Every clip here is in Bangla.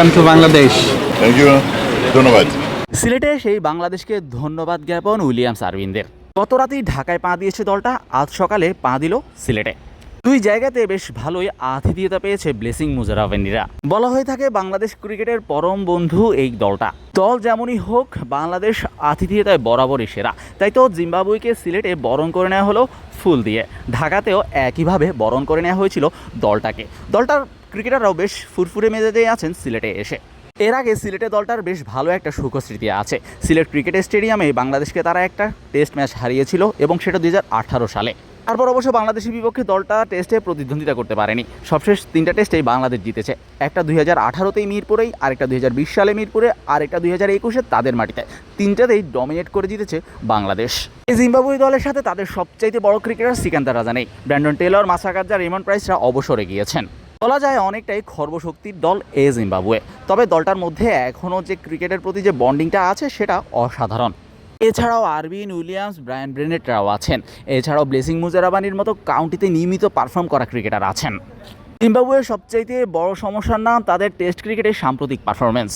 Welcome to Bangladesh thank you ধন্যবাদ। সিলেটে সেই বাংলাদেশকে ধন্যবাদ জ্ঞাপন উইলিয়ামস আরবিনদের গত রাতেই ঢাকায় পা দিয়েছে দলটা আজ সকালে পা দিল সিলেটে। দুই জায়গাতে বেশ ভালোই আতিথিয়তা পেয়েছে ব্লেসিং মুজারাভেন্ডিরা বলা হয়ে থাকে বাংলাদেশ ক্রিকেটের পরম বন্ধু এই দলটা। দল যেমনই হোক বাংলাদেশ আতিথিয়তায় বরাবরই সেরা। তাই তো জিম্বাবুইকে সিলেটে বরণ করে নেওয়া হলো ফুল দিয়ে। ঢাকাতেও একইভাবে বরণ করে নেওয়া হয়েছিল দলটাকে। দলটার ক্রিকেটাররাও বেশ ফুরফুরে মেজাজে আছেন সিলেটে এসে। এর আগে সিলেটে দলটার বেশ ভালো একটা সুখস্মৃতি আছে। সিলেট ক্রিকেট স্টেডিয়ামে বাংলাদেশকে তারা একটা টেস্ট ম্যাচ হারিয়েছিল এবং সেটা দুই হাজার আঠারো সালে। তারপর অবশ্য বাংলাদেশের বিপক্ষে দলটা টেস্টে প্রতিদ্বন্দ্বিতা করতে পারেনি। সবশেষ তিনটা টেস্টেই বাংলাদেশ জিতেছে। একটা দুই হাজার আঠারোতেই মিরপুরেই আরেকটা দুই হাজার বিশ সালে মিরপুরে, আরেকটা দুই হাজার একুশে তাদের মাটিতে। তিনটাতেই ডমিনেট করে জিতেছে বাংলাদেশ। এই জিম্বাবুই দলের সাথে তাদের সবচাইতে বড় ক্রিকেটার সিকান্দার রাজা নেই। ব্র্যান্ডন টেলর মাসাকাজ্জা রেমন প্রাইসরা অবসরে গিয়েছেন। বলা যায় অনেকটাই খর্বশক্তির দল এ জিম্বাবুয়ে। তবে দলটার মধ্যে এখনও যে ক্রিকেটের প্রতি যে বন্ডিংটা আছে, সেটা অসাধারণ। এছাড়াও আরবিন উইলিয়ামস, ব্রায়ান ব্রেনেটরাও আছেন। এছাড়াও ব্লেসিং মুজারাবানির মতো কাউন্টিতে নিয়মিত পারফর্ম করা ক্রিকেটার আছেন। জিম্বাবুয়ের সবচাইতে বড় সমস্যার নাম, তাদের টেস্ট ক্রিকেটের সাম্প্রতিক পারফরমেন্স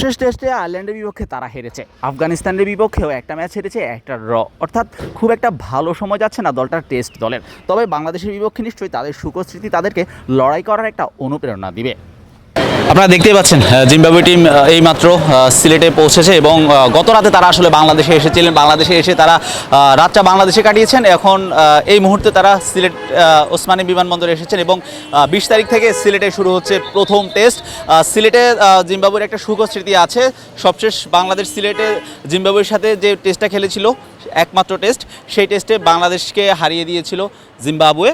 শেষ টেস্টে আয়ারল্যান্ডের বিপক্ষে তারা হেরেছে। আফগানিস্তানের বিপক্ষেও একটা ম্যাচ হেরেছে, একটা র। অর্থাৎ খুব একটা ভালো সময় যাচ্ছে না দলটার টেস্ট দলের। তবে বাংলাদেশের বিপক্ষে নিশ্চয়ই তাদের সুখস্মৃতি তাদেরকে লড়াই করার একটা অনুপ্রেরণা দিবে। আপনারা দেখতেই পাচ্ছেন জিম্বাবুয়ে টিম আহ, এইমাত্র আহ, সিলেটে পৌঁছেছে এবং গত রাতে তারা আসলে বাংলাদেশে এসেছিলেন। বাংলাদেশে এসে তারা রাতটা বাংলাদেশে কাটিয়েছেন। এখন এই মুহূর্তে তারা সিলেট ওসমানী বিমানবন্দরে এসেছেন এবং বিশ তারিখ থেকে সিলেটে শুরু হচ্ছে প্রথম টেস্ট। সিলেটে জিম্বাবুয়ের একটা সুখ স্মৃতি আছে। সবশেষ বাংলাদেশ সিলেটে জিম্বাবুয়ের সাথে যে টেস্টটা খেলেছিল একমাত্র টেস্ট সেই টেস্টে বাংলাদেশকে হারিয়ে দিয়েছিল জিম্বাবুয়ে।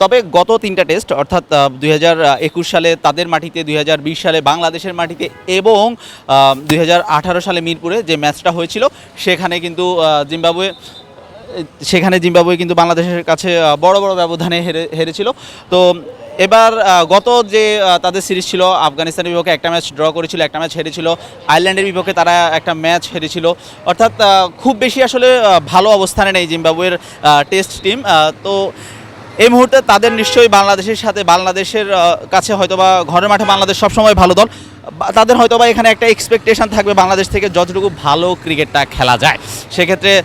তবে গত তিনটা টেস্ট, অর্থাৎ দুই হাজার একুশ সালে তাদের মাটিতে, দুই হাজার বিশ সালে বাংলাদেশের মাটিতে এবং দুই হাজার আঠারো সালে মিরপুরে যে ম্যাচটা হয়েছিল, সেখানে কিন্তু জিম্বাবুয়ে, সেখানে জিম্বাবুয়ে কিন্তু বাংলাদেশের কাছে বড় বড় ব্যবধানে হেরে, হেরেছিল। তো এবার গত যে তাদের সিরিজ ছিল, আফগানিস্তানের বিপক্ষে একটা ম্যাচ ড্র করেছিল, একটা ম্যাচ হেরেছিল, আয়ারল্যান্ডের বিপক্ষে তারা একটা ম্যাচ হেরেছিল। অর্থাৎ খুব বেশি আসলে ভালো অবস্থানে নেই জিম্বাবুয়ের টেস্ট টিম তো এই মুহূর্তে তাদের নিশ্চয়ই বাংলাদেশের সাথে, বাংলাদেশের কাছে হয়তোবা ঘরের মাঠে বাংলাদেশ সবসময় ভালো দল। বা- তাদের হয়তোবা এখানে একটা এক্সপেকটেশন থাকবে বাংলাদেশ থেকে যতটুকু ভালো ক্রিকেটটা খেলা যায়। সেক্ষেত্রে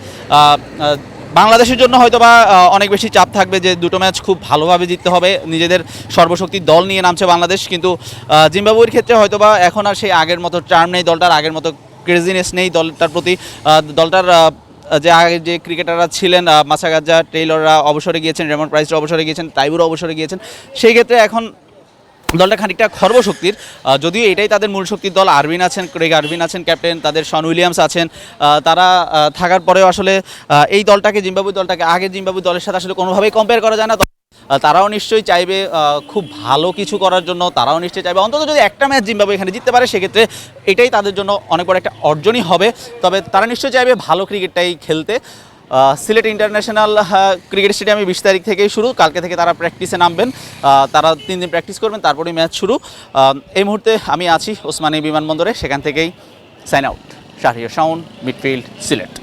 বাংলাদেশের জন্য হয়তোবা অনেক বেশি চাপ থাকবে যে দুটো ম্যাচ খুব ভালোভাবে জিততে হবে। নিজেদের সর্বশক্তির দল নিয়ে নামছে বাংলাদেশ। কিন্তু জিম্বাবুয়ের ক্ষেত্রে হয়তোবা এখন আর সেই আগের মতো টার্ম নেই দলটার, আগের মতো ক্রেজিনেস নেই দলটার প্রতি। দলটার যে আগে যে ক্রিকেটাররা ছিলেন মাসাগাজা টেইলররা অবসরে গিয়েছেন, রেমন প্রাইসরা অবসরে গিয়েছেন, তাইবুরও অবসরে গিয়েছেন। সেই ক্ষেত্রে এখন দলটা খানিকটা খর্বশক্তির শক্তির। যদিও এটাই তাদের মূল শক্তির দল আরবিন আছেন, ক্রেগ আরবিন আছেন ক্যাপ্টেন, তাদের শন উইলিয়ামস আছেন তারা থাকার পরেও আসলে এই দলটাকে জিম্বাবু দলটাকে, আগে জিম্বাবু দলের সাথে আসলে কোনোভাবেই কম্পেয়ার করা যায় না। তারাও নিশ্চয়ই চাইবে খুব ভালো কিছু করার জন্য, তারাও নিশ্চয়ই চাইবে। অন্তত যদি একটা ম্যাচ জিম্বাবু এখানে জিততে পারে, সেক্ষেত্রে এটাই তাদের জন্য অনেক বড় একটা অর্জনই হবে। তবে তারা নিশ্চয়ই চাইবে ভালো ক্রিকেটটাই খেলতে। সিলেট ইন্টারন্যাশনাল ক্রিকেট স্টেডিয়ামে বিশ তারিখ থেকেই শুরু। কালকে থেকে তারা প্র্যাকটিসে নামবেন। তারা তিন দিন প্র্যাকটিস করবেন, তারপরেই ম্যাচ শুরু। এই মুহূর্তে আমি আছি ওসমানী বিমানবন্দরে। সেখান থেকেই sign out Shahriar Shaun midfield Sylhet.